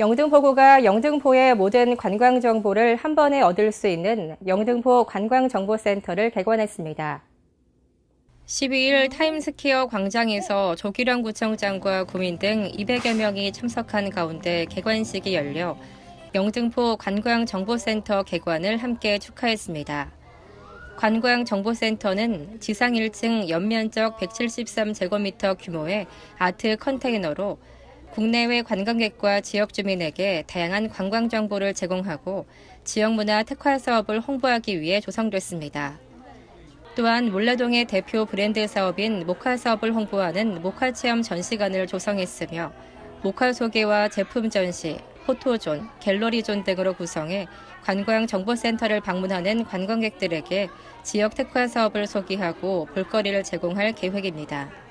영등포구가 영등포의 모든 관광 정보를 한 번에 얻을 수 있는 영등포 관광정보센터를 개관했습니다. 12일 타임스퀘어 광장에서 조기령 구청장과 구민 등 200여 명이 참석한 가운데 개관식이 열려 영등포 관광정보센터 개관을 함께 축하했습니다. 관광정보센터는 지상 1층 연면적 173제곱미터 규모의 아트 컨테이너로 국내외 관광객과 지역 주민에게 다양한 관광 정보를 제공하고 지역 문화 특화 사업을 홍보하기 위해 조성됐습니다. 또한 몰래동의 대표 브랜드 사업인 모카 사업을 홍보하는 모카 체험 전시관을 조성했으며 모카 소개와 제품 전시, 포토존, 갤러리존 등으로 구성해 관광 정보센터를 방문하는 관광객들에게 지역 특화 사업을 소개하고 볼거리를 제공할 계획입니다.